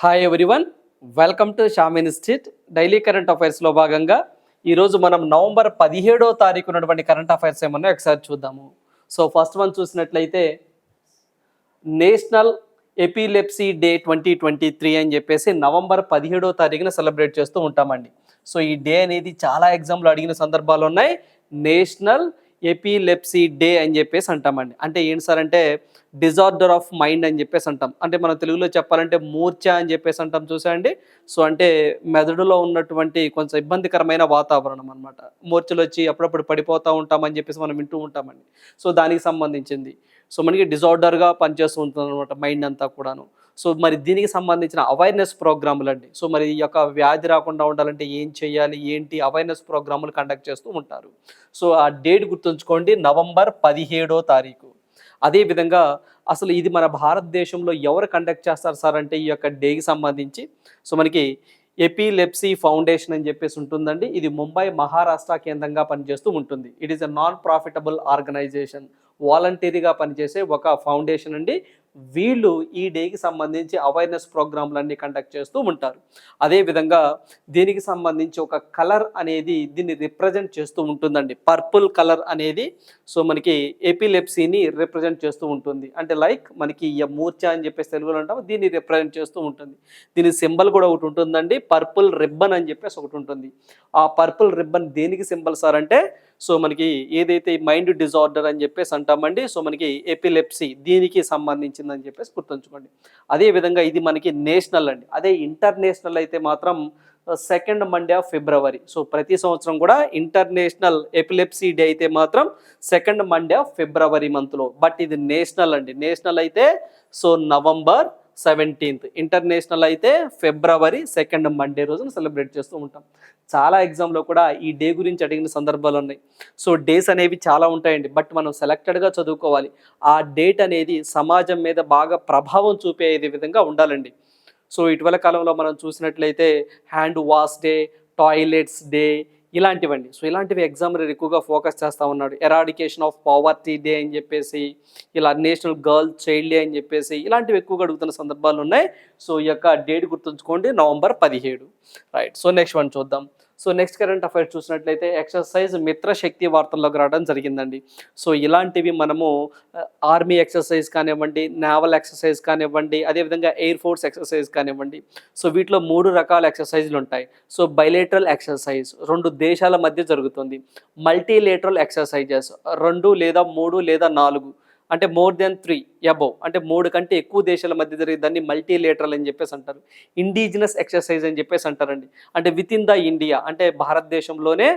Hi everyone welcome to Sham institute daily current అఫైర్స్లో భాగంగా. ఈరోజు మనం నవంబర్ పదిహేడో తారీఖు ఉన్నటువంటి కరెంట్ అఫైర్స్ ఏమన్నా ఒకసారి చూద్దాము. సో ఫస్ట్ వన్ చూసినట్లయితే national epilepsy day twenty twenty three అని చెప్పేసి నవంబర్ పదిహేడో తారీఖున సెలబ్రేట్ చేస్తూ ఉంటామండి. సో ఈ డే అనేది చాలా ఎగ్జామ్లు అడిగిన సందర్భాలు ఉన్నాయి. నేషనల్ ఎపిలెప్సీ డే అని చెప్పేసి అంటామండి. అంటే ఏంటి సార్ అంటే డిజార్డర్ ఆఫ్ మైండ్ అని చెప్పేసి అంటాం. అంటే మన తెలుగులో చెప్పాలంటే మూర్ఛ అని చెప్పేసి అంటాం చూసాండి సో అంటే మెదడులో ఉన్నటువంటి కొంచెం ఇబ్బందికరమైన వాతావరణం అనమాట మూర్ఛలు వచ్చి అప్పుడప్పుడు పడిపోతూ ఉంటామని చెప్పేసి మనం వింటూ ఉంటామండి. సో దానికి సంబంధించింది. సో మనకి డిజార్డర్గా పనిచేస్తూ ఉంటుంది అనమాట మైండ్ అంతా కూడాను. సో మరి దీనికి సంబంధించిన అవేర్నెస్ ప్రోగ్రాములు అండి. సో మరి ఈ యొక్క వ్యాధి రాకుండా ఉండాలంటే ఏం చేయాలి? ఏంటి? అవేర్నెస్ ప్రోగ్రాములు కండక్ట్ చేస్తూ ఉంటారు. సో ఆ డేట్ గుర్తుంచుకోండి నవంబర్ పదిహేడో తారీఖు. అదేవిధంగా అసలు ఇది మన భారతదేశంలో ఎవరు కండక్ట్ చేస్తారు సార్ అంటే ఈ యొక్క డేకి సంబంధించి? సో మనకి ఎపిలెప్సీ ఫౌండేషన్ అని చెప్పేసి ఉంటుందండి. ఇది ముంబై మహారాష్ట్ర కేంద్రంగా పనిచేస్తూ ఉంటుంది. It is a non profitable organization వాలంటీరీగా పనిచేసే ఒక ఫౌండేషన్ అండి. వీళ్ళు ఈ డేకి సంబంధించి అవేర్నెస్ ప్రోగ్రాంలన్నీ కండక్ట్ చేస్తూ ఉంటారు. అదేవిధంగా దీనికి సంబంధించి ఒక కలర్ అనేది దీన్ని రిప్రజెంట్ చేస్తూ ఉంటుందండి. పర్పుల్ కలర్ అనేది సో మనకి ఎపిలెప్సీని రిప్రజెంట్ చేస్తూ ఉంటుంది. అంటే లైక్ మనకి ఈ మూర్ఛ అని చెప్పేసి తెలుగులో అంటాము దీన్ని రిప్రజెంట్ చేస్తూ ఉంటుంది. దీని సింబల్ కూడా ఒకటి ఉంటుందండి. పర్పుల్ రిబ్బన్ అని చెప్పేసి ఒకటి ఉంటుంది. ఆ పర్పుల్ రిబ్బన్ దేనికి సింబల్ సార్ అంటే సో మనకి ఏదైతే మైండ్ డిజార్డర్ అని చెప్పేసి అంటామండి సో మనకి ఎపిలెప్సీ దీనికి సంబంధించిందని చెప్పేసి గుర్తుంచుకోండి. అదే విధంగా ఇది మనకి నేషనల్ అండి. అదే ఇంటర్నేషనల్ అయితే మాత్రం second Monday of February. So ప్రతి సంవత్సరం కూడా ఇంటర్నేషనల్ ఎపిలెప్సీ డే అయితే మాత్రం సెకండ్ మండే ఆఫ్ ఫిబ్రవరి మంత్లో. బట్ ఇది నేషనల్ అండి. నేషనల్ అయితే సో నవంబర్ సెవెంటీన్త్. ఇంటర్నేషనల్ అయితే ఫిబ్రవరి సెకండ్ మండే రోజున సెలబ్రేట్ చేస్తూ ఉంటాం. చాలా ఎగ్జామ్లో కూడా ఈ డే గురించి అడిగిన సందర్భాలు ఉన్నాయి. సో డేస్ అనేవి చాలా ఉంటాయండి. బట్ మనం సెలెక్టెడ్గా చదువుకోవాలి. ఆ డేట్ అనేది సమాజం మీద బాగా ప్రభావం చూపే విధంగా ఉండాలండి. సో ఇటీవల కాలంలో మనం చూసినట్లయితే hand wash day toilets day ఇలాంటివండి. So ఇలాంటివి ఎగ్జామినర్ ఎక్కువగా ఫోకస్ చేస్తూ ఉన్నాడు. ఎరాడికేషన్ ఆఫ్ పావర్టీ డే అని చెప్పేసి ఇలా నేషనల్ గర్ల్ చైల్డ్ డే అని చెప్పేసి ఇలాంటివి ఎక్కువగా అడుగుతున్న సందర్భాలు ఉన్నాయి. సో ఈ యొక్క డేట్ గుర్తుంచుకోండి. నవంబర్ పదిహేడు. రైట్. సో నెక్స్ట్ వన్ చూద్దాం. సో నెక్స్ట్ కరెంట్ అఫైర్స్ చూసినట్లయితే ఎక్సర్సైజ్ మిత్ర శక్తి వార్తల్లోకి రావడం జరిగిందండి. సో ఇలాంటివి మనము ఆర్మీ ఎక్సర్సైజ్ కానివ్వండి నావల్ ఎక్సర్సైజ్ కానివ్వండి అదేవిధంగా ఎయిర్ ఫోర్స్ ఎక్సర్సైజ్ కానివ్వండి. సో వీటిలో మూడు రకాల ఎక్సర్సైజ్లు ఉంటాయి. సో బైలేటరల్ ఎక్సర్సైజ్ రెండు దేశాల మధ్య జరుగుతుంది. మల్టీలేటరల్ ఎక్సర్సైజెస్ రెండు లేదా మూడు లేదా నాలుగు. అంటే మోర్ దెన్ త్రీ అబౌవ్ అంటే మూడు కంటే ఎక్కువ దేశాల మధ్య జరిగే దాన్ని మల్టీలేటరల్ అని చెప్పేసి అంటారు. ఇండిజినస్ ఎక్సర్సైజ్ అని చెప్పేసి అంటారండి. అంటే విత్ ఇన్ ద ఇండియా అంటే భారతదేశంలోనే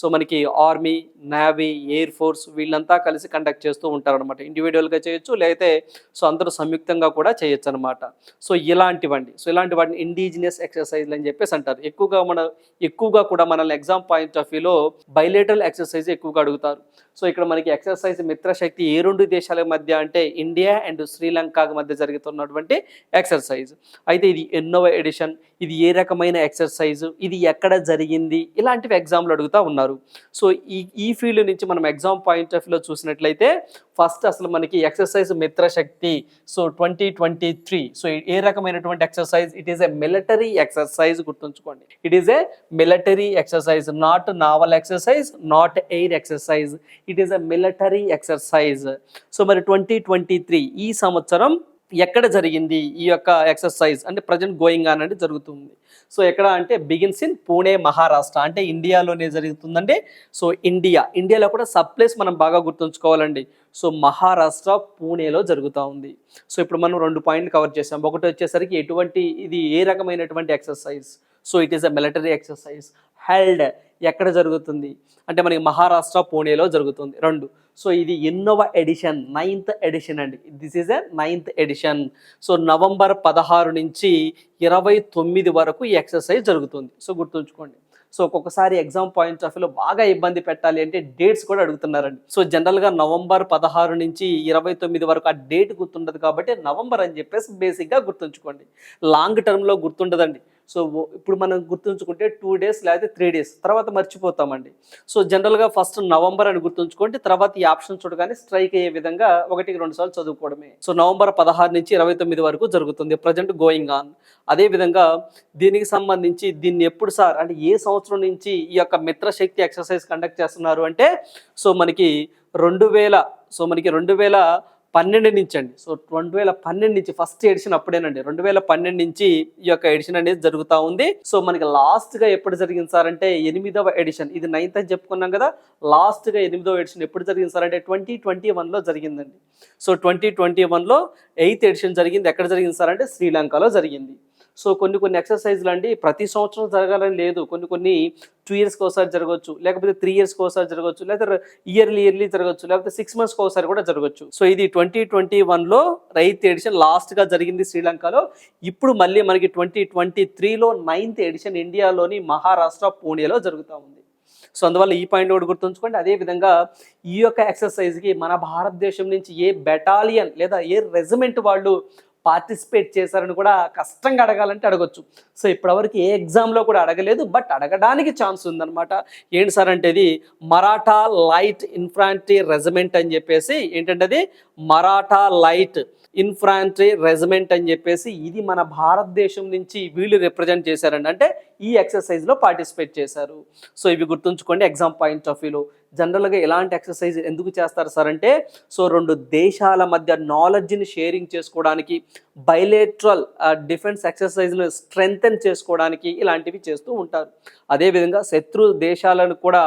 సో మనకి ఆర్మీ నేవీ ఎయిర్ ఫోర్స్ వీళ్ళంతా కలిసి కండక్ట్ చేస్తూ ఉంటారనమాట ఇండివిజువల్గా చేయొచ్చు లేకపోతే సో అందరూ సంయుక్తంగా కూడా చేయొచ్చు అనమాట సో ఇలాంటివండి. సో ఇలాంటి వాటిని ఇండిజినస్ ఎక్సర్సైజ్లు అని చెప్పేసి అంటారు. ఎక్కువగా మన ఎక్కువగా కూడా మనల్ని ఎగ్జామ్ పాయింట్ ఆఫ్ వ్యూలో బైలేటరల్ ఎక్సర్సైజ్ ఎక్కువగా అడుగుతారు. సో ఇక్కడ మనకి ఎక్సర్సైజ్ మిత్రశక్తి ఏ రెండు దేశాల మధ్య అంటే ఇండియా అండ్ శ్రీలంక మధ్య జరుగుతున్నటువంటి ఎక్సర్సైజ్. అయితే ఇది ఎన్నో ఎడిషన్ ఇది ఏ రకమైన ఎక్సర్సైజ్ ఇది ఎక్కడ జరిగింది ఇలాంటివి ఎగ్జామ్లు అడుగుతూ ఉన్నారు. సో ఈ ఈ ఫీల్డ్ నుంచి మనం ఎగ్జామ్ పాయింట్ ఆఫ్ వ్యూలో చూసినట్లయితే ఫస్ట్ అసలు మనకి exercise Mitra Shakti so twenty twenty three. So ఏ రకమైనటువంటి exercise? It is a military exercise గుర్తుంచుకోండి. It is a military exercise not naval exercise not air exercise it is a military exercise so మరి twenty twenty three ఈ సంవత్సరం ఎక్కడ జరిగింది ఈ యొక్క exercise అంటే ప్రజెంట్ గోయింగ్ ఆన్ అంటే జరుగుతుంది. సో ఎక్కడ అంటే బిగిన్స్ ఇన్ పూణే మహారాష్ట్ర అంటే ఇండియాలోనే జరుగుతుందండి. సో ఇండియా ఇండియాలో కూడా సబ్ ప్లేస్ మనం బాగా గుర్తుంచుకోవాలండి. సో మహారాష్ట్ర పూణేలో జరుగుతూ ఉంది. సో ఇప్పుడు మనం రెండు పాయింట్లు కవర్ చేసాం. ఒకటి వచ్చేసరికి ఎటువంటి ఇది ఏ రకమైనటువంటి exercise? So it is a military exercise. Held ఎక్కడ జరుగుతుంది? అంటే మనకి మహారాష్ట్ర పూణేలో జరుగుతుంది. రెండు. సో ఇది ఎన్నోవ ఎడిషన్? నైన్త్ ఎడిషన్ అండి. This is a ninth edition. So November పదహారు నుంచి ఇరవై తొమ్మిది వరకు ఈ ఎక్సర్సైజ్ జరుగుతుంది. సో గుర్తుంచుకోండి. సో ఒక్కొక్కసారి ఎగ్జామ్ పాయింట్స్ ఆఫ్ వ్యూలో బాగా ఇబ్బంది పెట్టాలి అంటే డేట్స్ కూడా అడుగుతున్నారండి. సో జనరల్గా నవంబర్ పదహారు నుంచి ఇరవై తొమ్మిది వరకు ఆ డేట్ గుర్తుండదు కాబట్టి నవంబర్ అని చెప్పేసి బేసిక్గా గుర్తుంచుకోండి. లాంగ్ టర్మ్లో గుర్తుండదండి. సో ఇప్పుడు మనం గుర్తుంచుకుంటే టూ డేస్ లేకపోతే త్రీ డేస్ తర్వాత మర్చిపోతామండి. సో జనరల్గా ఫస్ట్ నవంబర్ అని గుర్తుంచుకోండి తర్వాత ఈ ఆప్షన్ చూడగానే స్ట్రైక్ అయ్యే విధంగా ఒకటికి రెండు సార్లు చదువుకోవడమే. సో నవంబర్ పదహారు నుంచి ఇరవై తొమ్మిది వరకు జరుగుతుంది ప్రజెంట్ గోయింగ్ ఆన్. అదే విధంగా దీనికి సంబంధించి దీన్ని ఎప్పుడు సార్ అంటే ఏ సంవత్సరం నుంచి ఈ యొక్క మిత్రశక్తి ఎక్సర్సైజ్ కండక్ట్ చేస్తున్నారు అంటే సో మనకి రెండు వేల సో మనకి రెండు వేల పన్నెండు నుంచి అండి. సో రెండు వేల పన్నెండు నుంచి ఫస్ట్ ఎడిషన్ అప్పుడేనండి. రెండు వేల పన్నెండు నుంచి ఈ యొక్క ఎడిషన్ అనేది జరుగుతూ ఉంది. సో మనకి లాస్ట్గా ఎప్పుడు జరిగింది సార్ అంటే ఎనిమిదవ ఎడిషన్. ఇది నైన్త్ అని చెప్పుకున్నాం కదా. లాస్ట్గా ఎనిమిదవ ఎడిషన్ ఎప్పుడు జరిగింది సార్ అంటే ట్వంటీ ట్వంటీ వన్లో జరిగిందండి. సో ట్వంటీ ట్వంటీ వన్లో ఎయిత్ ఎడిషన్ జరిగింది. ఎక్కడ జరిగింది సార్ అంటే శ్రీలంకలో జరిగింది. సో కొన్ని కొన్ని ఎక్సర్సైజ్లు అండి ప్రతి సంవత్సరం జరగాలని లేదు. కొన్ని కొన్ని టూ ఇయర్స్కి ఒకసారి జరగవచ్చు లేకపోతే త్రీ ఇయర్స్కి ఒకసారి జరగవచ్చు లేకపోతే ఇయర్లీ ఇయర్లీ జరగవచ్చు లేకపోతే సిక్స్ మంత్స్కి ఒకసారి కూడా జరగవచ్చు సో ఇది ట్వంటీ ట్వంటీ వన్లో రైత్ ఎడిషన్ లాస్ట్గా జరిగింది శ్రీలంకలో. ఇప్పుడు మళ్ళీ మనకి ట్వంటీ ట్వంటీ త్రీలో నైన్త్ ఎడిషన్ ఇండియాలోని మహారాష్ట్ర పూణేలో జరుగుతూ ఉంది. సో అందువల్ల ఈ పాయింట్ కూడా గుర్తుంచుకోండి. అదేవిధంగా ఈ యొక్క ఎక్సర్సైజ్కి మన భారతదేశం నుంచి ఏ బెటాలియన్ లేదా ఏ రెజిమెంట్ వాళ్ళు పార్టిసిపేట్ చేశారని కూడా కష్టంగా అడగాలంటే అడగొచ్చు. సో ఇప్పటివరకు ఏ ఎగ్జామ్లో కూడా అడగలేదు బట్ అడగడానికి ఛాన్స్ ఉందన్నమాట. ఏంటి సార్ అంటే ఇది మరాఠా లైట్ ఇన్ఫ్రాంట్రీ రెజిమెంట్ అని చెప్పేసి ఏంటంటే అది మరాఠా లైట్ ఇన్ఫ్రాంట్రీ రెజిమెంట్ అని చెప్పేసి ఇది మన భారతదేశం నుంచి వీళ్ళు రిప్రజెంట్ చేశారండి. అంటే ఈ ఎక్సర్సైజ్లో పార్టిసిపేట్ చేశారు. సో ఇవి గుర్తుంచుకోండి ఎగ్జామ్ పాయింట్ ఆఫ్ వ్యూలో. జనరల్గా ఎలాంటి ఎక్సర్సైజ్ ఎందుకు చేస్తారు సార్ అంటే సో రెండు దేశాల మధ్య నాలెడ్జ్ని షేరింగ్ చేసుకోవడానికి బైలేట్రల్ డిఫెన్స్ ఎక్సర్సైజ్ను స్ట్రెంగ్తన్ చేసుకోవడానికి ఇలాంటివి చేస్తూ ఉంటారు. అదేవిధంగా శత్రు దేశాలను కూడా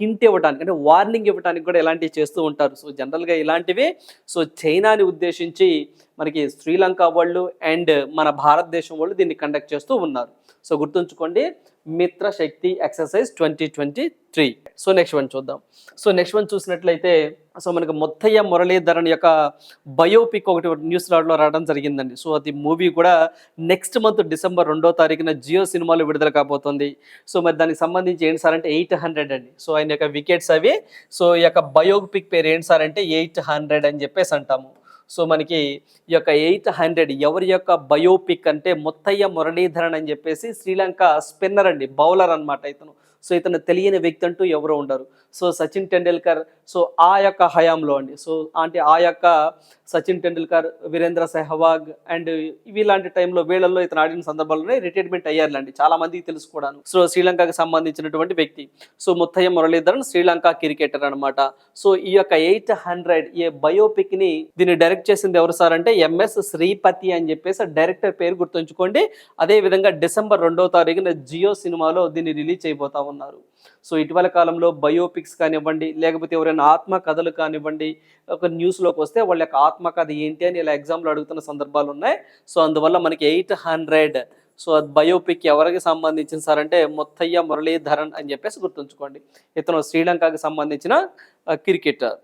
హింట్ ఇవ్వడానికి అంటే వార్నింగ్ ఇవ్వడానికి కూడా ఇలాంటివి చేస్తూ ఉంటారు. సో జనరల్గా ఇలాంటివి సో చైనాని ఉద్దేశించి మనకి శ్రీలంక వాళ్ళు అండ్ మన భారతదేశం వాళ్ళు దీన్ని కండక్ట్ చేస్తూ ఉన్నారు. సో గుర్తుంచుకోండి Mitra Shakti exercise twenty twenty three. So next one చూద్దాం. సో నెక్స్ట్ వన్ చూసినట్లయితే సో మనకు మొత్తయ్య మురళీధరన్ యొక్క బయోపిక్ ఒకటి న్యూస్ లాడ్లో రావడం జరిగిందండి. సో అది మూవీ కూడా నెక్స్ట్ మంత్ డిసెంబర్ రెండో తారీఖున జియో సినిమాలో విడుదల కాబోతుంది. సో మరి దానికి సంబంధించి ఏంటి సార్ అంటే ఎయిట్ హండ్రెడ్ అండి. సో ఆయన యొక్క వికెట్స్ అవి సో ఈ యొక్క బయోపిక్ పేరు ఏంటి సార్ అంటే ఎయిట్ హండ్రెడ్ అని చెప్పేసి అంటాము. సో మనకి ఈ యొక్క ఎయిట్ హండ్రెడ్ ఎవరి యొక్క బయోపిక్ అంటే ముత్తయ్య మురళీధరన్ అని చెప్పేసి శ్రీలంక స్పిన్నర్ అండి బౌలర్ అనమాట ఇతను. సో ఇతను తెలియని వ్యక్తి అంటూ ఎవరు ఉండరు. సో సచిన్ టెండూల్కర్ సో ఆ యొక్క హయాంలో అండి. సో అంటే ఆ యొక్క సచిన్ టెండూల్కర్ వీరేంద్ర సెహ్వాగ్ అండ్ ఇలాంటి టైంలో వీళ్ళల్లో ఇతను ఆడిన సందర్భాల్లోనే రిటైర్మెంట్ అయ్యారులేండి. చాలా మందికి తెలుసు కూడాను. సో శ్రీలంకకు సంబంధించినటువంటి వ్యక్తి. సో ముత్తయ్య మురళీధరన్ శ్రీలంక క్రికెటర్ అనమాట సో ఈ యొక్క ఎయిట్ హండ్రెడ్ ఏ బయోపిక్ని దీన్ని డైరెక్ట్ చేసింది ఎవరు సార్ అంటే ఎంఎస్ శ్రీపతి అని చెప్పేసి డైరెక్టర్ పేరు గుర్తుంచుకోండి. అదే విధంగా డిసెంబర్ రెండో తారీఖున జియో సినిమాలో దీన్ని రిలీజ్ చేయబోతా ఉన్నారు. సో ఇటీవల కాలంలో బయోపిక్స్ కానివ్వండి లేకపోతే ఎవరైనా ఆత్మకథలు కానివ్వండి ఒక న్యూస్లోకి వస్తే వాళ్ళ యొక్క ఆత్మకథ ఏంటి అని ఇలా ఎగ్జామ్లో అడుగుతున్న సందర్భాలు ఉన్నాయి. సో అందువల్ల మనకి ఎయిట్ హండ్రెడ్. సో అది బయోపిక్ ఎవరికి సంబంధించిన సార్ అంటే మొత్తయ్య మురళీధరన్ అని చెప్పేసి గుర్తుంచుకోండి. ఇతను శ్రీలంకకి సంబంధించిన cricketer.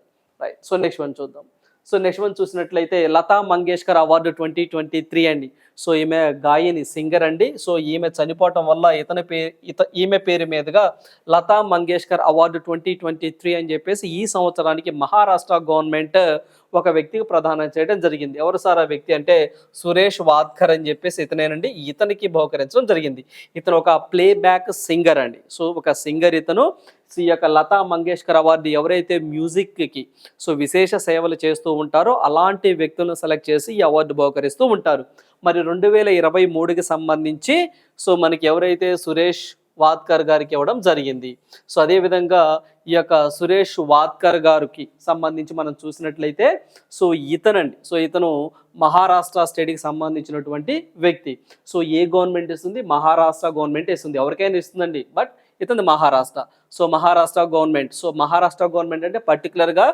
Right. So next one చూద్దాం. సో నెక్స్ట్ వన్ చూసినట్లయితే Lata Mangeshkar award twenty twenty three అండి. సో ఈమె గాయని సింగర్ అండి. సో ఈమె చనిపోవటం వల్ల ఇతని పేరు ఇత ఈమె పేరు మీదుగా Lata Mangeshkar award twenty twenty three అని చెప్పేసి ఈ సంవత్సరానికి మహారాష్ట్ర గవర్నమెంట్ ఒక వ్యక్తికి ప్రదానం చేయడం జరిగింది. ఎవరు సార్ ఆ వ్యక్తి అంటే సురేష్ వాద్కర్ అని చెప్పేసి ఇతనేనండి. ఇతనికి బహుకరించడం జరిగింది. ఇతను ఒక ప్లే బ్యాక్ సింగర్ అండి. సో ఒక సింగర్ ఇతను. ఈ యొక్క లతా మంగేష్కర్ అవార్డు ఎవరైతే మ్యూజిక్కి సో విశేష సేవలు చేస్తూ ఉంటారో అలాంటి వ్యక్తులను సెలెక్ట్ చేసి ఈ అవార్డు బహుకరిస్తూ ఉంటారు. మరి రెండు వేల ఇరవై మూడుకి సంబంధించి సో మనకి ఎవరైతే సురేష్ వాత్కర్ గారికి ఇవ్వడం జరిగింది. సో అదేవిధంగా ఈ యొక్క సురేష్ వాత్కర్ గారికి సంబంధించి మనం చూసినట్లయితే సో ఇతనండి సో ఇతను మహారాష్ట్ర స్టేట్కి సంబంధించినటువంటి వ్యక్తి. సో ఏ గవర్నమెంట్ ఇస్తుంది? మహారాష్ట్ర గవర్నమెంట్ ఇస్తుంది. ఎవరికైనా ఇస్తుందండి. బట్ ఇతను Maharashtra. So Maharashtra government. So Maharashtra government అంటే పర్టికులర్గా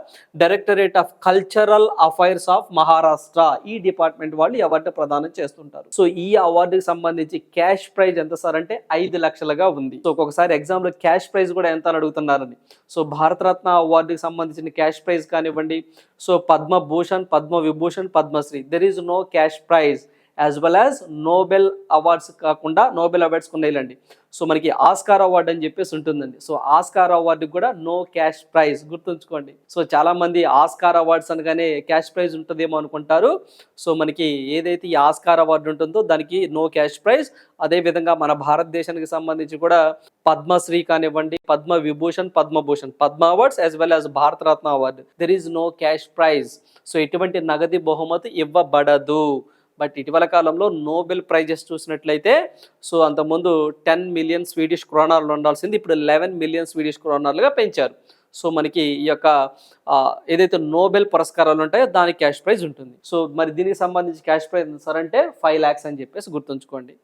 directorate of cultural affairs of Maharashtra ఈ డిపార్ట్మెంట్ వాళ్ళు ఈ అవార్డు ప్రదానం చేస్తుంటారు. సో ఈ అవార్డుకి సంబంధించి క్యాష్ ప్రైజ్ ఎంత సార్ అంటే ఐదు లక్షలుగా ఉంది. సో ఒక్కొక్కసారి ఎగ్జామ్లో క్యాష్ ప్రైజ్ కూడా ఎంత అని అడుగుతున్నారని. సో భారతరత్న అవార్డుకి సంబంధించిన క్యాష్ ప్రైజ్ కానివ్వండి. So Padma Bhushan Padma Vibhushan Padma Shri. There is no cash prize as well as Nobel awards కాకుండా నోబెల్ అవార్డ్స్ ఉన్నాయిలండి సో మనకి ఆస్కార్ అవార్డు అని చెప్పేసి ఉంటుందండి. సో ఆస్కార్ అవార్డుకి కూడా నో క్యాష్ ప్రైజ్ గుర్తుంచుకోండి. సో చాలామంది ఆస్కార్ అవార్డ్స్ అనగానే క్యాష్ ప్రైజ్ ఉంటుందేమో అనుకుంటారు. సో మనకి ఏదైతే ఈ ఆస్కార్ అవార్డు ఉంటుందో దానికి నో క్యాష్ ప్రైజ్ అదే విధంగా మన భారతదేశానికి సంబంధించి కూడా పద్మశ్రీ కానివ్వండి Padma Vibhushan Padma Bhushan Padma awards as well as Bharat Ratna award there is no cash prize so ఎటువంటి నగది బహుమతి ఇవ్వబడదు. బట్ ఇటీవల కాలంలో నోబెల్ ప్రైజెస్ చూసినట్లయితే సో అంతకుముందు టెన్ మిలియన్ స్వీడిష్ క్రోనాలు ఉండాల్సింది ఇప్పుడు లెవెన్ మిలియన్ స్వీడిష్ క్రోనాలుగా పెంచారు. సో మనకి ఈ యొక్క ఏదైతే నోబెల్ పురస్కారాలు ఉంటాయో దానికి క్యాష్ ప్రైజ్ ఉంటుంది. సో మరి దీనికి సంబంధించి క్యాష్ ప్రైజ్ ఎంత సార్ అంటే ఫైవ్ ల్యాక్స్ అని చెప్పేసి గుర్తుంచుకోండి.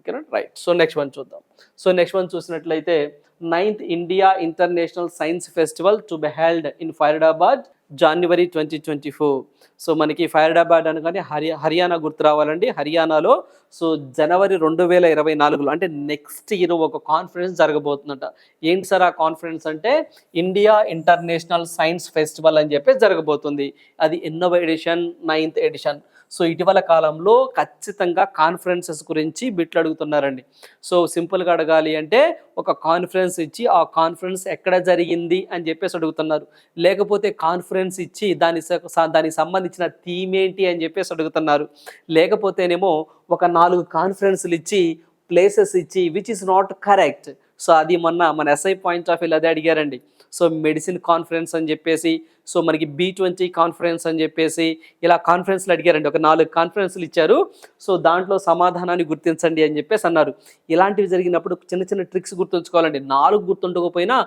ఓకేనా? రైట్. సో నెక్స్ట్ వన్ చూద్దాం. సో నెక్స్ట్ వన్ చూసినట్లయితే ninth India international science festival to be held in Faridabad January twenty twenty four so మనకి ఫైరడాబాద్ అనగానే హరి హర్యానా గుర్తు రావాలండి. హర్యానాలో సో జనవరి రెండు వేల ఇరవై నాలుగులో అంటే నెక్స్ట్ ఇయర్ ఒక కాన్ఫరెన్స్ జరగబోతుందంట. ఏంటి సార్ ఆ కాన్ఫరెన్స్ అంటే? ఇండియా ఇంటర్నేషనల్ సైన్స్ ఫెస్టివల్ అని చెప్పి జరగబోతుంది. అది ఎన్నో ఎడిషన్ నైన్త్ ఎడిషన్ సో ఇటీవల కాలంలో ఖచ్చితంగా కాన్ఫరెన్సెస్ గురించి బిట్లు అడుగుతున్నారండి. సో సింపుల్గా అడగాలి అంటే ఒక కాన్ఫరెన్స్ ఇచ్చి ఆ కాన్ఫరెన్స్ ఎక్కడ జరిగింది? అని చెప్పేసి అడుగుతున్నారు. లేకపోతే కాన్ఫరెన్స్ ఇచ్చి దాని స- దానికి సంబంధించిన థీమ్ ఏంటి అని చెప్పేసి అడుగుతున్నారు. లేకపోతేనేమో ఒక నాలుగు కాన్ఫరెన్స్లు ఇచ్చి ప్లేసెస్ ఇచ్చి which is not correct so అది మొన్న మన ఎస్ఐ పాయింట్ ఆఫ్ వ్యూ అదే అడిగారండి. సో మెడిసిన్ కాన్ఫరెన్స్ అని చెప్పేసి సో మనకి బీ ట్వంటీ కాన్ఫరెన్స్ అని చెప్పేసి ఇలా కాన్ఫరెన్స్లు అడిగారండి. ఒక నాలుగు కాన్ఫరెన్స్లు ఇచ్చారు. సో దాంట్లో సమాధానాన్ని గుర్తించండి అని చెప్పేసి అన్నారు. ఇలాంటివి జరిగినప్పుడు చిన్న చిన్న ట్రిక్స్ గుర్తుంచుకోవాలండి. నాలుగు గుర్తుండకపోయినా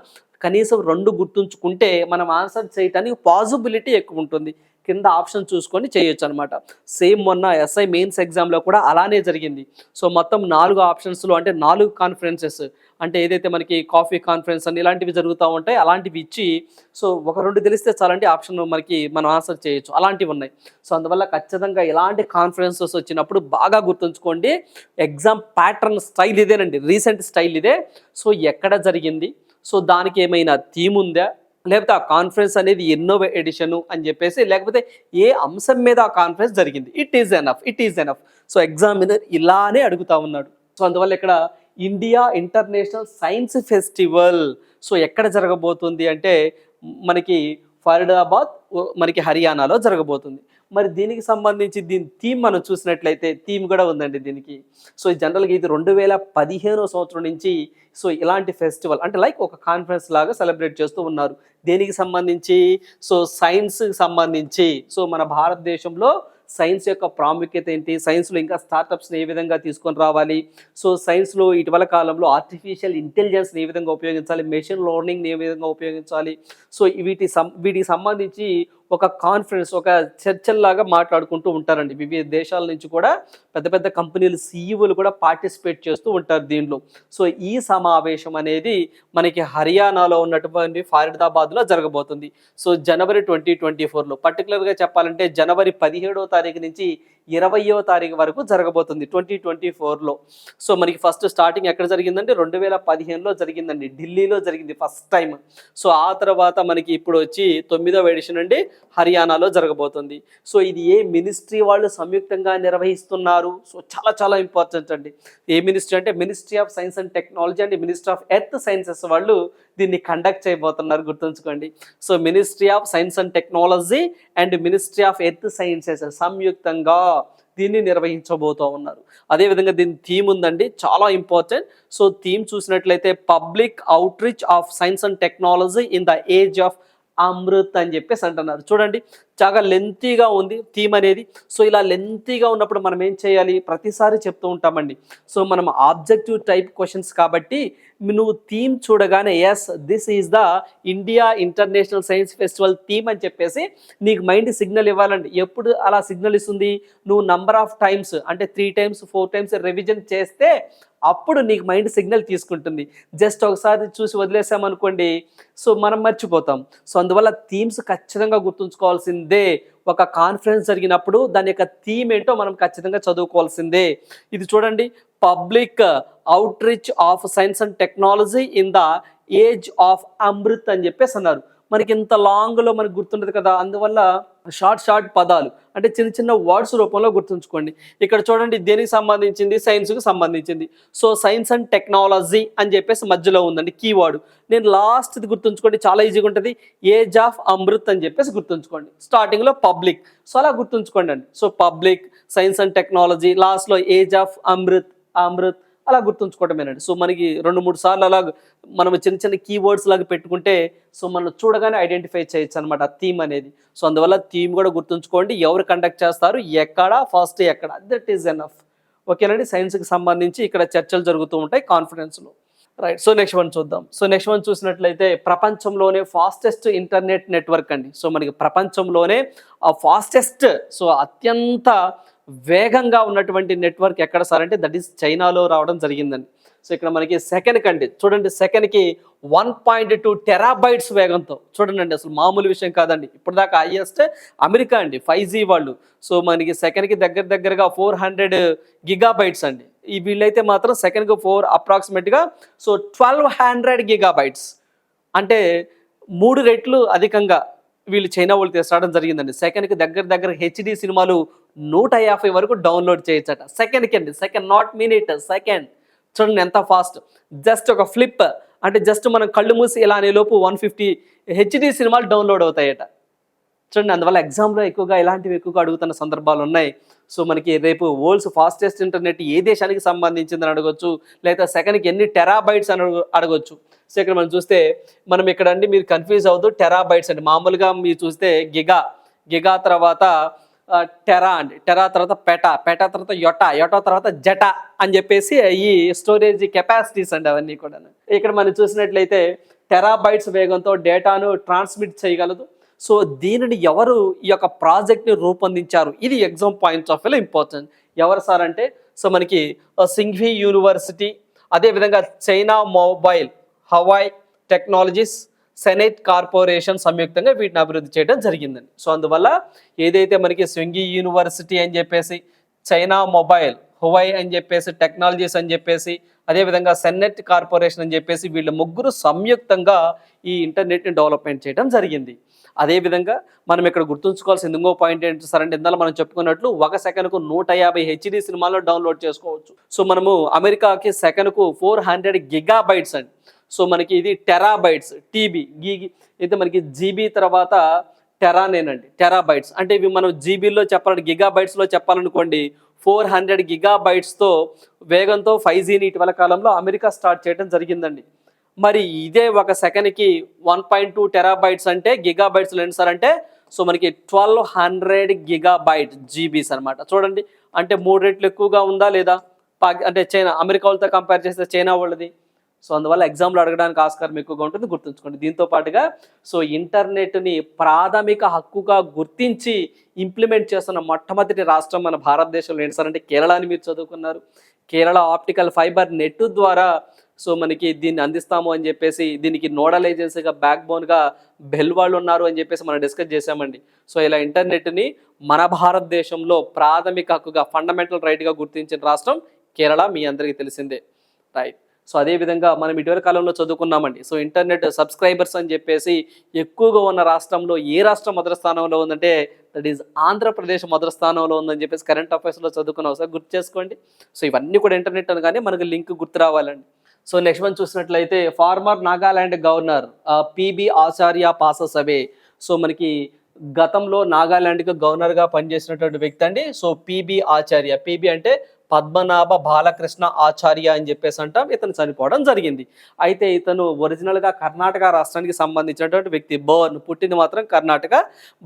కనీసం రెండు గుర్తుంచుకుంటే మనం ఆన్సర్ చేయటానికి పాసిబిలిటీ ఎక్కువ ఉంటుంది. కింద ఆప్షన్ చూసుకొని చేయొచ్చు అనమాట సేమ్ మొన్న ఎస్ఐ మెయిన్స్ ఎగ్జామ్లో కూడా అలానే జరిగింది. సో మొత్తం నాలుగు ఆప్షన్స్లో అంటే నాలుగు కాన్ఫరెన్సెస్ అంటే ఏదైతే మనకి కాఫీ కాన్ఫరెన్స్ అని ఇలాంటివి జరుగుతూ ఉంటాయి అలాంటివి ఇచ్చి సో ఒక రెండు తెలిస్తే చాలంటే ఆప్షన్ మనకి మనం ఆన్సర్ చేయొచ్చు. అలాంటివి ఉన్నాయి. సో అందువల్ల ఖచ్చితంగా ఇలాంటి కాన్ఫరెన్సెస్ వచ్చినప్పుడు బాగా గుర్తుంచుకోండి. ఎగ్జామ్ ప్యాటర్న్ స్టైల్ ఇదేనండి. రీసెంట్ స్టైల్ ఇదే. సో ఎక్కడ జరిగింది? సో దానికి ఏమైనా థీమ్ ఉందా? లేకపోతే ఆ కాన్ఫరెన్స్ అనేది ఎన్నో ఎడిషన్ అని చెప్పేసి లేకపోతే ఏ అంశం మీద ఆ కాన్ఫరెన్స్ జరిగింది? It is enough it is enough so exam మీద ఇలానే అడుగుతా ఉన్నాడు. సో అందువల్ల ఇక్కడ India international science festival so ఎక్కడ జరగబోతుంది అంటే మనకి ఫరీదాబాద్ మనకి హర్యానాలో జరగబోతుంది. మరి దీనికి సంబంధించి దీని థీమ్ మనం చూసినట్లయితే థీమ్ కూడా ఉందండి దీనికి. సో జనరల్గా ఇది రెండు వేల పదిహేనో సంవత్సరం నుంచి సో ఇలాంటి ఫెస్టివల్ అంటే లైక్ ఒక కాన్ఫరెన్స్ లాగా సెలబ్రేట్ చేస్తూ ఉన్నారు. దేనికి సంబంధించి? సో సైన్స్కి సంబంధించి. సో మన భారతదేశంలో సైన్స్ యొక్క ప్రాముఖ్యత ఏంటి? సైన్స్లో ఇంకా స్టార్టప్స్ని ఏ విధంగా తీసుకొని రావాలి? సో సైన్స్లో ఇటీవల కాలంలో ఆర్టిఫిషియల్ ఇంటెలిజెన్స్ని ఏ విధంగా ఉపయోగించాలి? మెషిన్ లెర్నింగ్ని ఏ విధంగా ఉపయోగించాలి? సో వీటి సం వీటికి సంబంధించి ఒక కాన్ఫరెన్స్ ఒక చర్చల్లాగా మాట్లాడుకుంటూ ఉంటారండి. వివిధ దేశాల నుంచి కూడా పెద్ద పెద్ద కంపెనీలు సీఈఓలు కూడా పార్టిసిపేట్ చేస్తూ ఉంటారు దీనిలో సో ఈ సమావేశం అనేది మనకి హర్యానాలో ఉన్నటువంటి ఫరీదాబాద్లో జరగబోతుంది. సో జనవరి ట్వంటీ ట్వంటీ ఫోర్లో పర్టికులర్గా చెప్పాలంటే జనవరి పదిహేడవ తారీఖు నుంచి ఇరవయో తారీఖు వరకు జరగబోతుంది ట్వంటీ ట్వంటీ ఫోర్లో. సో మనకి ఫస్ట్ స్టార్టింగ్ ఎక్కడ జరిగిందంటే రెండు వేల పదిహేనులో జరిగిందండి. ఢిల్లీలో జరిగింది ఫస్ట్ టైం సో ఆ తర్వాత మనకి ఇప్పుడు వచ్చి తొమ్మిదవ ఎడిషన్ అండి. హర్యానాలో జరగబోతుంది. సో ఇది ఏ మినిస్ట్రీ వాళ్ళు సంయుక్తంగా నిర్వహిస్తున్నారు? సో చాలా చాలా ఇంపార్టెంట్ అండి. ఏ మినిస్ట్రీ అంటే ministry of science and technology and ministry of earth sciences వాళ్ళు దీన్ని కండక్ట్ చేయబోతున్నారు గుర్తుంచుకోండి. So ministry of science and technology and ministry of earth sciences సంయుక్తంగా దీన్ని నిర్వహించబోతూ ఉన్నారు. అదేవిధంగా దీని థీమ్ ఉందండి చాలా ఇంపార్టెంట్. సో థీమ్ చూసినట్లయితే public outreach of science and technology in the age of Amrit అని చెప్పేసి అంటున్నారు. చూడండి చాలా లెంతీగా ఉంది థీమ్ అనేది. సో ఇలా లెంతీగా ఉన్నప్పుడు మనం ఏం చేయాలి? ప్రతిసారి చెప్తూ ఉంటామండి. సో మనం ఆబ్జెక్టివ్ టైప్ క్వశ్చన్స్ కాబట్టి నువ్వు థీమ్ చూడగానే yes this is the India international science festival theme అని చెప్పేసి నీకు మైండ్ సిగ్నల్ ఇవ్వాలండి. ఎప్పుడు అలా సిగ్నల్ ఇస్తుంది? నువ్వు నంబర్ ఆఫ్ టైమ్స్ అంటే three times four times revision చేస్తే అప్పుడు నీకు మైండ్ సిగ్నల్ తీసుకుంటుంది. జస్ట్ ఒకసారి చూసి వదిలేసామనుకోండి సో మనం మర్చిపోతాం. సో అందువల్ల థీమ్స్ ఖచ్చితంగా గుర్తుంచుకోవాల్సిందే. ఒక కాన్ఫరెన్స్ జరిగినప్పుడు దాని యొక్క థీమ్ ఏంటో మనం ఖచ్చితంగా చదువుకోవాల్సిందే. ఇది చూడండి public outreach of science and technology in the age of Amrit అని చెప్పేసి అన్నారు. మనకి ఇంత లాంగ్లో మనకు గుర్తుండదు కదా అందువల్ల షార్ట్ షార్ట్ పదాలు అంటే చిన్న చిన్న వర్డ్స్ రూపంలో గుర్తుంచుకోండి. ఇక్కడ చూడండి దేనికి సంబంధించింది? సైన్స్కి సంబంధించింది. సో సైన్స్ అండ్ టెక్నాలజీ అని చెప్పేసి మధ్యలో ఉందండి కీవర్డ్ నేను లాస్ట్ది గుర్తుంచుకోండి చాలా ఈజీగా ఉంటుంది. ఏజ్ ఆఫ్ అమృత్ అని చెప్పేసి గుర్తుంచుకోండి. స్టార్టింగ్లో పబ్లిక్ సో అలా గుర్తుంచుకోండి అండి. So public science and technology లాస్ట్లో ఏజ్ ఆఫ్ అమృత్ అమృత్ అలా గుర్తుంచుకోవటమేనండి సో మనకి రెండు మూడు సార్లు అలా మనం చిన్న చిన్న కీవర్డ్స్ లాగా పెట్టుకుంటే సో మనం చూడగానే ఐడెంటిఫై చేయొచ్చు అనమాట ఆ థీమ్ అనేది. సో అందువల్ల థీమ్ కూడా గుర్తుంచుకోండి. ఎవరు కండక్ట్ చేస్తారు? ఎక్కడ? ఫస్ట్ ఎక్కడ? దట్ ఈస్ ఎనఫ్ ఓకేనండి? సైన్స్కి సంబంధించి ఇక్కడ చర్చలు జరుగుతూ ఉంటాయి కాన్ఫిడెన్స్లో రైట్ సో నెక్స్ట్ వన్ చూద్దాం. సో నెక్స్ట్ వన్ చూసినట్లయితే ప్రపంచంలోనే ఫాస్టెస్ట్ ఇంటర్నెట్ నెట్వర్క్ అండి. సో మనకి ప్రపంచంలోనే ఆ ఫాస్టెస్ట్ సో అత్యంత వేగంగా ఉన్నటువంటి నెట్వర్క్ ఎక్కడ సార్ అంటే దట్ ఈస్ చైనాలో రావడం జరిగిందండి. సో ఇక్కడ మనకి సెకండ్ కండి. చూడండి సెకండ్కి వన్ పాయింట్ టూ టెరాబైట్స్ వేగంతో. చూడండి అండి అసలు మామూలు విషయం కాదండి. ఇప్పటిదాకా హైయెస్ట్ అమెరికా అండి ఫైవ్ జీ వాళ్ళు. సో మనకి సెకండ్కి దగ్గర దగ్గరగా ఫోర్ హండ్రెడ్ గిగాబైట్స్ అండి. ఈ వీళ్ళైతే మాత్రం సెకండ్కి ఫోర్ అప్రాక్సిమేట్గా సో ట్వెల్వ్ హండ్రెడ్ గిగాబైట్స్ అంటే మూడు రెట్లు అధికంగా వీళ్ళు చైనా వాళ్ళు తీసుకురావడం జరిగిందండి. సెకండ్కి దగ్గర దగ్గర హెచ్డి సినిమాలు నూట యాభై వరకు డౌన్లోడ్ చేయొచ్చట. సెకండ్కి అండి. సెకండ్ నాట్ మినిట్ సెకండ్ చూడండి ఎంత ఫాస్ట్ జస్ట్ ఒక ఫ్లిప్ అంటే జస్ట్ మనం కళ్ళు మూసి ఇలా అనే లోపు వన్ ఫిఫ్టీ హెచ్డి సినిమాలు డౌన్లోడ్ అవుతాయట. చూడండి అందువల్ల ఎగ్జామ్లో ఎక్కువగా ఇలాంటివి ఎక్కువగా అడుగుతున్న సందర్భాలు ఉన్నాయి. సో మనకి రేపు వరల్డ్స్ ఫాస్టెస్ట్ ఇంటర్నెట్ ఏ దేశానికి సంబంధించిందని అడగొచ్చు లేదా సెకండ్కి ఎన్ని టెరాబైట్స్ అని అడగొచ్చు. సో ఇక్కడ మనం చూస్తే మనం ఇక్కడ అండి మీరు కన్ఫ్యూజ్ అవుతూ టెరాబైట్స్ అండి. మామూలుగా మీరు చూస్తే గిగా గిగా తర్వాత టెరా అండి. టెరా తర్వాత పెటా. పెటా తర్వాత యొటా. యొటా తర్వాత జటా అని చెప్పేసి ఈ స్టోరేజ్ కెపాసిటీస్ అండి అవన్నీ కూడా ఇక్కడ మనం చూసినట్లయితే టెరాబైట్స్ వేగంతో డేటాను ట్రాన్స్మిట్ చేయగలదు. సో దీనిని ఎవరు ఈ యొక్క ప్రాజెక్ట్ని రూపొందించారు? ఇది ఎగ్జామ్ పాయింట్స్ ఆఫ్ వ్యూలో ఇంపార్టెంట్. ఎవరు సార్ అంటే సో మనకి సింఘ్వి యూనివర్సిటీ అదేవిధంగా China mobile Huawei technologies Cernet corporation సంయుక్తంగా వీటిని అభివృద్ధి చేయడం జరిగిందండి. సో అందువల్ల ఏదైతే మనకి స్వింగి యూనివర్సిటీ అని చెప్పేసి చైనా మొబైల్ హువై అని చెప్పేసి టెక్నాలజీస్ అని చెప్పేసి అదేవిధంగా సెన్నెట్ కార్పొరేషన్ అని చెప్పేసి వీళ్ళ ముగ్గురు సంయుక్తంగా ఈ ఇంటర్నెట్ని డెవలప్మెంట్ చేయడం జరిగింది. అదేవిధంగా మనం ఇక్కడ గుర్తుంచుకోవాల్సిన ఇంకో పాయింట్ ఏంటి సార్ అంటే ఇందాక మనం చెప్పుకున్నట్లు ఒక సెకన్కు నూట యాభై హెచ్డి సినిమాలు డౌన్లోడ్ చేసుకోవచ్చు. సో మనము అమెరికాకి సెకన్కు ఫోర్ హండ్రెడ్ గిగా బైట్స్ అండి. సో మనకి ఇది టెరాబైట్స్ టీబీ గీ అయితే మనకి జీబీ తర్వాత టెరానేనండి టెరాబైట్స్ అంటే ఇవి మనం జీబీలో చెప్పాలంటే గిగా బైట్స్లో చెప్పాలనుకోండి ఫోర్ హండ్రెడ్ గిగా బైట్స్తో వేగంతో ఫైవ్ జీని ఇటీవల కాలంలో అమెరికా స్టార్ట్ చేయడం జరిగిందండి. మరి ఇదే ఒక సెకండ్కి వన్ పాయింట్ టూ టెరాబైట్స్ అంటే గిగా బైట్స్ ఏంటి సార్ అంటే సో మనకి ట్వెల్వ్ హండ్రెడ్ గిగాబైట్ జీబీస్ అనమాట చూడండి అంటే మూడు రెట్లు ఎక్కువగా ఉందా లేదా? అంటే చైనా అమెరికా వాళ్ళతో కంపేర్ చేస్తే చైనా వాళ్ళది. సో అందువల్ల ఎగ్జామ్లు అడగడానికి ఆస్కారం ఎక్కువగా ఉంటుంది గుర్తుంచుకోండి. దీంతో పాటుగా సో ఇంటర్నెట్ని ప్రాథమిక హక్కుగా గుర్తించి ఇంప్లిమెంట్ చేస్తున్న మొట్టమొదటి రాష్ట్రం మన భారతదేశంలో ఏంటి సార్ అంటే కేరళ అని మీరు చదువుకున్నారు. కేరళ ఆప్టికల్ ఫైబర్ నెట్ ద్వారా సో మనకి దీన్ని అందిస్తాము అని చెప్పేసి దీనికి నోడల్ ఏజెన్సీగా బ్యాక్ బోన్గా బెల్ వాళ్ళు ఉన్నారు అని చెప్పేసి మనం డిస్కస్ చేసామండి సో ఇలా ఇంటర్నెట్ని మన భారతదేశంలో ప్రాథమిక హక్కుగా ఫండమెంటల్ రైట్గా గుర్తించిన రాష్ట్రం కేరళ మీ అందరికీ తెలిసిందే. రైట్ సో అదేవిధంగా మనం ఇటీవల కాలంలో చదువుకున్నామండి. సో ఇంటర్నెట్ సబ్స్క్రైబర్స్ అని చెప్పేసి ఎక్కువగా ఉన్న రాష్ట్రంలో ఏ రాష్ట్రం మొదటి స్థానంలో ఉందంటే దట్ ఈజ్ ఆంధ్రప్రదేశ్ మొదటి స్థానంలో ఉందని చెప్పేసి కరెంట్ అఫైర్స్లో చదువుకున్నాం సార్ గుర్తు చేసుకోండి. సో ఇవన్నీ కూడా ఇంటర్నెట్ అనగానే మనకు లింక్ గుర్తు రావాలండి. సో నెక్స్ట్ వన్ చూసినట్లయితే former Nagaland governor P B Acharya passes away so మనకి గతంలో నాగాలాండ్కి గవర్నర్గా పనిచేసినటువంటి వ్యక్తి అండి. సో పిబి ఆచార్య. పిబి అంటే పద్మనాభ బాలకృష్ణ ఆచార్య అని చెప్పేసి అంటాం ఇతను చనిపోవడం జరిగింది. అయితే ఇతను ఒరిజినల్గా కర్ణాటక రాష్ట్రానికి సంబంధించినటువంటి వ్యక్తి. బోర్న్ పుట్టింది మాత్రం కర్ణాటక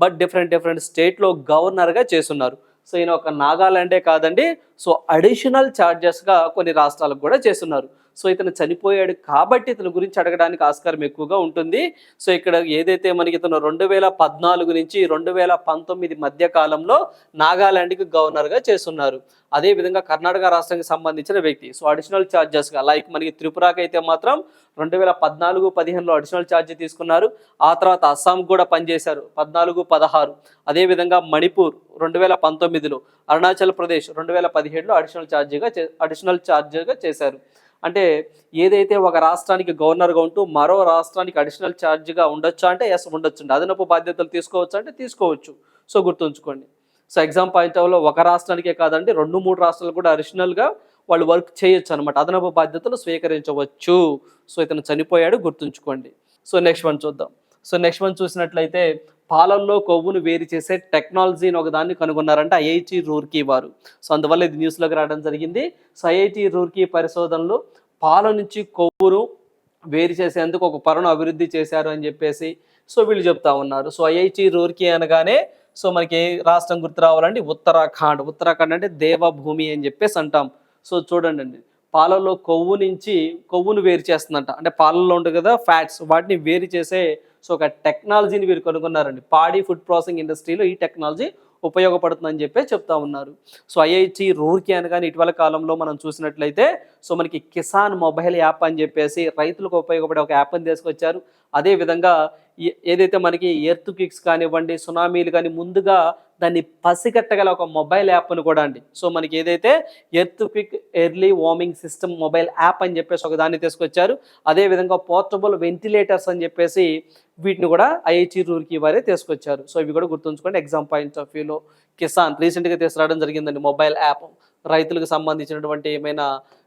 బట్ డిఫరెంట్ డిఫరెంట్ స్టేట్లో గవర్నర్గా చేస్తున్నారు. సో ఈయన ఒక నాగాలాండే కాదండి. సో అడిషనల్ ఛార్జెస్గా కొన్ని రాష్ట్రాలకు కూడా చేస్తున్నారు. సో ఇతను చనిపోయాడు కాబట్టి ఇతని గురించి అడగడానికి ఆస్కారం ఎక్కువగా ఉంటుంది. సో ఇక్కడ ఏదైతే మనకి ఇతను రెండు వేల పద్నాలుగు నుంచి రెండు వేల పంతొమ్మిది మధ్య కాలంలో నాగాలాండ్కి గవర్నర్గా చేస్తున్నారు. అదేవిధంగా కర్ణాటక రాష్ట్రానికి సంబంధించిన వ్యక్తి. సో అడిషనల్ ఛార్జెస్గా లైక్ మనకి త్రిపురకి అయితే మాత్రం రెండు వేల పద్నాలుగు పదిహేనులో అడిషనల్ ఛార్జ్ తీసుకున్నారు. ఆ తర్వాత అస్సాం కూడా పనిచేశారు. పద్నాలుగు పదహారు. అదేవిధంగా మణిపూర్ రెండు వేల పంతొమ్మిదిలో అరుణాచల్ ప్రదేశ్ రెండు వేల పదిహేడులో అడిషనల్ ఛార్జీగా అడిషనల్ ఛార్జీగా చేశారు. అంటే ఏదైతే ఒక రాష్ట్రానికి గవర్నర్గా ఉంటూ మరో రాష్ట్రానికి అడిషనల్ ఛార్జ్గా ఉండొచ్చా అంటే ఎస్ ఉండొచ్చు. అదనపు బాధ్యతలు తీసుకోవచ్చు అంటే తీసుకోవచ్చు. సో గుర్తుంచుకోండి. సో ఎగ్జామ్ పాయింట్ ఆఫ్లో ఒక రాష్ట్రానికే కాదండి రెండు మూడు రాష్ట్రాలు కూడా అడిషనల్గా వాళ్ళు వర్క్ చేయొచ్చు అనమాట అదనపు బాధ్యతలు స్వీకరించవచ్చు. సో ఇతను చనిపోయాడు గుర్తుంచుకోండి. సో నెక్స్ట్ వన్ చూద్దాం. సో నెక్స్ట్ వన్ చూసినట్లయితే పాలల్లో కొవ్వును వేరు చేసే టెక్నాలజీని ఒకదాన్ని కనుగొన్నారంటే ఐఐటి రూర్కీ వారు. సో అందువల్ల ఇది న్యూస్లోకి రావడం జరిగింది. సో ఐఐటి రూర్కీ పరిశోధనలు పాల నుంచి కొవ్వును వేరు చేసేందుకు ఒక పరను అభివృద్ధి చేశారు అని చెప్పేసి సో వీళ్ళు చెప్తా ఉన్నారు. సో ఐఐటి రూర్కీ అనగానే సో మనకి ఏ రాష్ట్రం గుర్తు రావాలంటే ఉత్తరాఖండ్. ఉత్తరాఖండ్ అంటే దేవభూమి అని చెప్పేసి అంటాం. సో చూడండి అండి. పాలలో కొవ్వు నుంచి కొవ్వును వేరు చేస్తుందంట. అంటే పాలల్లో ఉంటుంది కదా ఫ్యాట్స్. వాటిని వేరు చేసే సో ఒక టెక్నాలజీని వీరు కనుగొన్నారండి. పాడి ఫుడ్ ప్రాసెసింగ్ ఇండస్ట్రీలో ఈ టెక్నాలజీ ఉపయోగపడుతుందని చెప్పి చెప్తా ఉన్నారు. సో ఐఐటి రూర్కి అనగానే ఇటీవల కాలంలో మనం చూసినట్లయితే సో మనకి కిసాన్ మొబైల్ యాప్ అని చెప్పేసి రైతులకు ఉపయోగపడే ఒక యాప్ని తీసుకొచ్చారు. అదేవిధంగా ఏదైతే మనకి ఎర్త్ క్విక్స్ కానివ్వండి సునామీలు కానీ ముందుగా దాన్ని పసిగట్టగల ఒక మొబైల్ యాప్ను కూడా అండి. సో మనకి ఏదైతే earthquake early warning system mobile app అని చెప్పేసి ఒక దాన్ని తీసుకొచ్చారు అదేవిధంగా పోర్టబుల్ వెంటిలేటర్స్ అని చెప్పేసి వీటిని కూడా ఐఐటి రూర్కి వారే తీసుకొచ్చారు. సో ఇవి కూడా గుర్తుంచుకోండి. ఎగ్జామ్ పాయింట్ ఆఫ్ వ్యూలో కిసాన్ రీసెంట్గా తీసుకురావడం జరిగిందండి మొబైల్ యాప్. రైతులకు సంబంధించినటువంటి ఏమైనా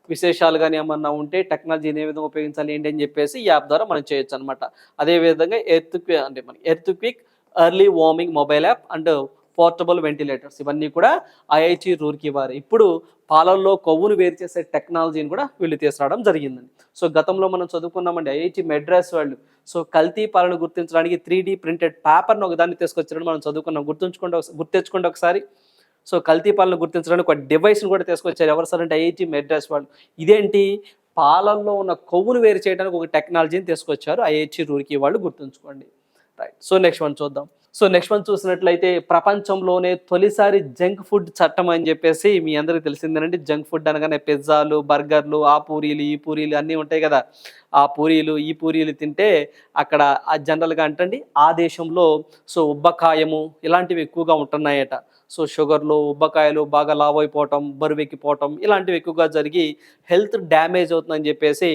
విశేషాలు కానీ ఏమన్నా ఉంటే టెక్నాలజీని ఏ విధంగా ఉపయోగించాలి ఏంటి అని చెప్పేసి ఈ యాప్ ద్వారా మనం చేయొచ్చు అనమాట అదేవిధంగా ఎర్త్ అంటే మనకి earthquake early warning mobile app and portable ventilators ఇవన్నీ కూడా ఐఐటి రూర్కి వారు ఇప్పుడు పాలల్లో కొవ్వును వేరు చేసే టెక్నాలజీని కూడా వీళ్ళు తీసుకురావడం జరిగిందండి. సో గతంలో మనం చదువుకున్నామండి ఐఐటి మెడ్రాస్ వాళ్ళు. సో కల్తీ పాలను గుర్తించడానికి త్రీ డీ ప్రింటెడ్ పేపర్ను ఒకదాన్ని తీసుకొచ్చారని మనం చదువుకున్నాం. గుర్తుంచుకోండి గుర్తించుకోండి ఒకసారి. సో కల్తీ పాలను గుర్తించడానికి ఒక డివైస్ని కూడా తీసుకొచ్చారు. ఎవరు సార్ అంటే ఐఐటి మెడ్రాస్ వాళ్ళు. ఇదేంటి? పాలల్లో ఉన్న కొవ్వును వేరు చేయడానికి ఒక టెక్నాలజీని తీసుకొచ్చారు ఐఐటి రూర్కి వాళ్ళు గుర్తుంచుకోండి. రైట్. సో నెక్స్ట్ వన్ చూద్దాం. సో నెక్స్ట్ వన్ చూసినట్లయితే ప్రపంచంలోనే తొలిసారి జంక్ ఫుడ్ చట్టం అని చెప్పేసి మీ అందరికీ తెలిసిందేనండి. జంక్ ఫుడ్ అనగానే పిజ్జాలు బర్గర్లు ఆ పూరీలు ఈ పూరీలు అన్నీ ఉంటాయి కదా. ఆ పూరీలు ఈ పూరీలు తింటే అక్కడ ఆ జనరల్గా అంటండి ఆ దేశంలో సో ఉబ్బకాయము ఇలాంటివి ఎక్కువగా ఉంటున్నాయట. సో షుగర్లు ఉబ్బకాయలు బాగా లావ్ అయిపోవటం బరువెక్కిపోవటం ఇలాంటివి ఎక్కువగా జరిగి హెల్త్ డ్యామేజ్ అవుతుందని చెప్పేసి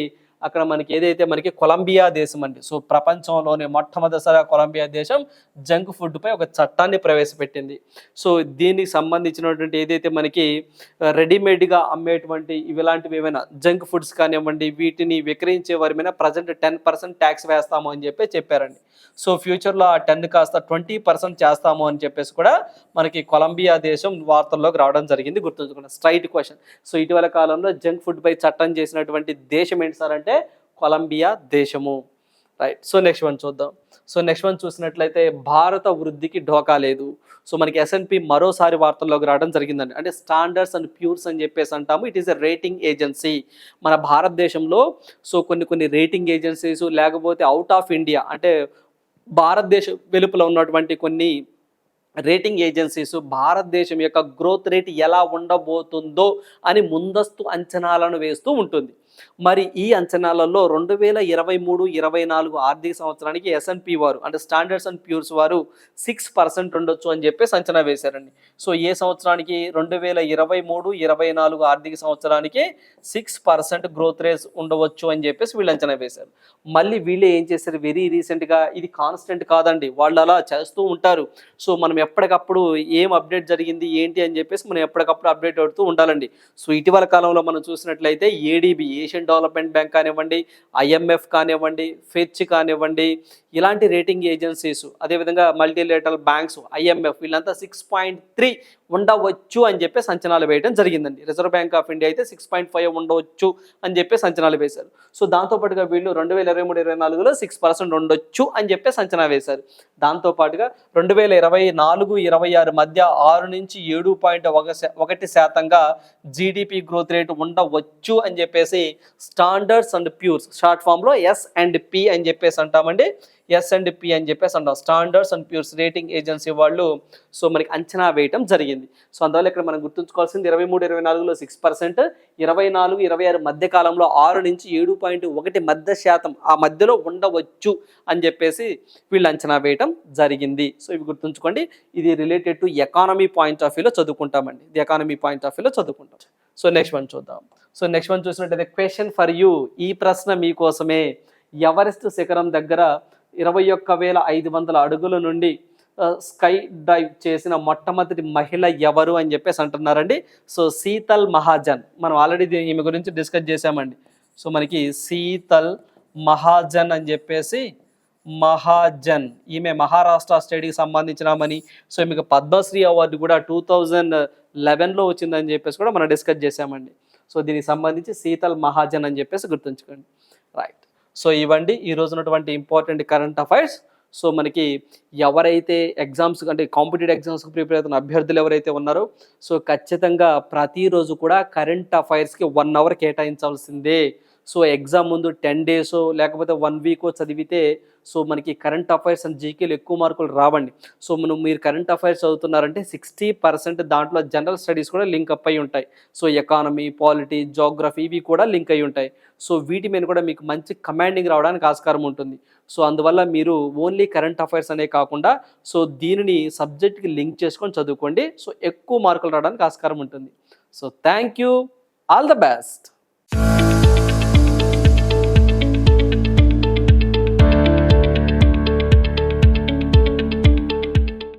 అక్కడ మనకి ఏదైతే మనకి కొలంబియా దేశం అండి. సో ప్రపంచంలోనే మొట్టమొదటిసారిగా కొలంబియా దేశం జంక్ ఫుడ్ పై ఒక చట్టాన్ని ప్రవేశపెట్టింది. సో దీనికి సంబంధించినటువంటి ఏదైతే మనకి రెడీమేడ్గా అమ్మేటువంటి ఇవి ఇలాంటివి ఏమైనా జంక్ ఫుడ్స్ కానివ్వండి వీటిని విక్రయించే వారి మీద ప్రజెంట్ టెన్ పర్సెంట్ ట్యాక్స్ వేస్తాము అని చెప్పి చెప్పారండి. సో ఫ్యూచర్లో ఆ టెన్ కాస్త ట్వంటీ పర్సెంట్ చేస్తాము అని చెప్పేసి కూడా మనకి కొలంబియా దేశం వార్తల్లోకి రావడం జరిగింది గుర్తుంచుకున్నాం స్ట్రైట్ క్వశ్చన్. సో ఇటీవల కాలంలో జంక్ ఫుడ్ పై చట్టం చేసినటువంటి దేశం ఏంటి సార్ అంటే కొలంబియా దేశము. రైట్ సో నెక్స్ట్ వన్ చూద్దాం. సో నెక్స్ట్ వన్ చూసినట్లయితే భారత వృద్ధికి ఢోకా లేదు. సో మనకి ఎస్ఎన్పి మరోసారి వార్తల్లోకి రావడం జరిగిందండి. అంటే స్టాండర్డ్స్ అండ్ ప్యూర్స్ అని చెప్పేసి అంటాము. It is a rating agency మన భారతదేశంలో సో కొన్ని కొన్ని రేటింగ్ ఏజెన్సీస్ లేకపోతే అవుట్ ఆఫ్ ఇండియా అంటే భారతదేశం వెలుపల ఉన్నటువంటి కొన్ని రేటింగ్ ఏజెన్సీస్ భారతదేశం యొక్క గ్రోత్ రేట్ ఎలా ఉండబోతుందో అని ముందస్తు అంచనాలను వేస్తూ ఉంటుంది. మరి ఈ అంచనాలలో రెండు వేల ఇరవై మూడు ఇరవై నాలుగు ఆర్థిక సంవత్సరానికి ఎస్ఎన్పి వారు అంటే స్టాండర్డ్స్ అండ్ ప్యూర్స్ వారు సిక్స్ పర్సెంట్ ఉండొచ్చు అని చెప్పేసి అంచనా వేశారండి. సో ఏ సంవత్సరానికి? రెండు వేల ఇరవై మూడు ఇరవై నాలుగు ఆర్థిక సంవత్సరానికి సిక్స్ పర్సెంట్ గ్రోత్ రేట్ ఉండవచ్చు అని చెప్పేసి వీళ్ళు అంచనా వేశారు. మళ్ళీ వీళ్ళే ఏం చేశారు? వెరీ రీసెంట్గా ఇది కాన్స్టెంట్ కాదండి. వాళ్ళు అలా చేస్తూ ఉంటారు. సో మనం ఎప్పటికప్పుడు ఏం అప్డేట్ జరిగింది ఏంటి అని చెప్పేసి మనం ఎప్పటికప్పుడు అప్డేట్ అవుతూ ఉండాలండి. సో ఇటీవల కాలంలో మనం చూసినట్లయితే ఏడీబీ ఏషియన్ డెవలప్మెంట్ బ్యాంక్ కానివ్వండి ఐఎంఎఫ్ కానివ్వండి ఫెచ్ కానివ్వండి ఇలాంటి రేటింగ్ ఏజెన్సీస్ అదేవిధంగా మల్టీలేటరల్ బ్యాంక్స్ ఐఎంఎఫ్ వీళ్ళంతా సిక్స్ పాయింట్ త్రీ ఉండవచ్చు అని చెప్పి అంచనాలు వేయడం జరిగిందండి. రిజర్వ్ బ్యాంక్ ఆఫ్ ఇండియా అయితే సిక్స్ పాయింట్ ఫైవ్ ఉండవచ్చు అని చెప్పేసి అంచనాలు వేశారు. సో దాంతోపాటుగా వీళ్ళు రెండు వేల ఇరవై మూడు ఇరవై నాలుగులో సిక్స్ పర్సెంట్ ఉండొచ్చు అని చెప్పేసి అంచనా వేశారు. దాంతోపాటుగా రెండు వేల ఇరవై నాలుగు ఇరవై ఆరు మధ్య ఆరు నుంచి ఏడు పాయింట్ ఒక ఒకటి శాతంగా జీడిపి గ్రోత్ రేట్ ఉండవచ్చు అని చెప్పేసి స్టాండర్డ్స్ అండ్ ప్యూర్స్. షార్ట్ ఫామ్లో ఎస్ అండ్ పి అని చెప్పేసి అంటామండి. ఎస్ అండ్ పి అని చెప్పేసి అంటాం. Standards and Poor's rating agency వాళ్ళు సో మనకి అంచనా వేయటం జరిగింది. సో అందువల్ల ఇక్కడ మనం గుర్తుంచుకోవాల్సింది ఇరవై మూడు ఇరవై నాలుగులో సిక్స్ పర్సెంట్ ఇరవై నాలుగు ఇరవై ఆరు మధ్య కాలంలో ఆరు నుంచి ఏడు పాయింట్ ఒకటి మధ్య శాతం ఆ మధ్యలో ఉండవచ్చు అని చెప్పేసి వీళ్ళు అంచనా వేయటం జరిగింది. సో ఇవి గుర్తుంచుకోండి. ఇది related to economy point of వ్యూలో చదువుకుంటామండి. ఇది ఎకానమీ పాయింట్ ఆఫ్ వ్యూలో చదువుకుంటాం. సో నెక్స్ట్ వన్ చూద్దాం. సో నెక్స్ట్ వన్ చూసినట్టయితే క్వశ్చన్ ఫర్ యూ ఈ ప్రశ్న మీకోసమే ఎవరెస్ట్ శిఖరం దగ్గర ఇరవై ఒక్క వేల ఐదు వందల అడుగుల నుండి స్కై డైవ్ చేసిన మొట్టమొదటి మహిళ ఎవరు అని చెప్పేసి అంటున్నారండి. సో శీతల్ మహాజన్. మనం ఆల్రెడీ ఈమె గురించి డిస్కస్ చేసామండి సో మనకి శీతల్ మహాజన్ అని చెప్పేసి మహాజన్. ఈమె మహారాష్ట్ర స్టేట్కి సంబంధించినామని సో ఈమెకు పద్మశ్రీ అవార్డు కూడా టూ థౌజండ్ లెవెన్లో వచ్చిందని చెప్పేసి కూడా మనం డిస్కస్ చేసామండి సో దీనికి సంబంధించి శీతల్ మహాజన్ అని చెప్పేసి గుర్తుంచుకోండి. రైట్ సో ఇవ్వండి ఈ రోజు ఉన్నటువంటి ఇంపార్టెంట్ కరెంట్ అఫైర్స్ సో మనకి ఎవరైతే ఎగ్జామ్స్ అంటే కాంపిటేటివ్ ఎగ్జామ్స్కి ప్రిపేర్ అవుతున్న అభ్యర్థులు ఎవరైతే ఉన్నారో సో ఖచ్చితంగా ప్రతిరోజు కూడా కరెంట్ అఫైర్స్కి వన్ అవర్ కేటాయించాల్సిందే. సో ఎగ్జామ్ ముందు టెన్ డేస్ లేకపోతే వన్ వీక్ చదివితే సో మనకి కరెంట్ అఫైర్స్ అండ్ జీకేలు ఎక్కువ మార్కులు రావండి. సో మనం మీరు కరెంట్ అఫైర్స్ చదువుతున్నారంటే సిక్స్టీ పర్సెంట్ దాంట్లో జనరల్ స్టడీస్ కూడా లింక్ అప్ అయి ఉంటాయి. సో ఎకానమీ పాలిటీ జోగ్రఫీ ఇవి కూడా లింక్ అయి ఉంటాయి. సో వీటి మీద కూడా మీకు మంచి కమాండింగ్ రావడానికి ఆస్కారం ఉంటుంది. సో అందువల్ల మీరు ఓన్లీ కరెంట్ అఫైర్స్ అనే కాకుండా సో దీనిని సబ్జెక్ట్కి లింక్ చేసుకొని చదువుకోండి. సో ఎక్కువ మార్కులు రావడానికి ఆస్కారం ఉంటుంది. So thank you all the best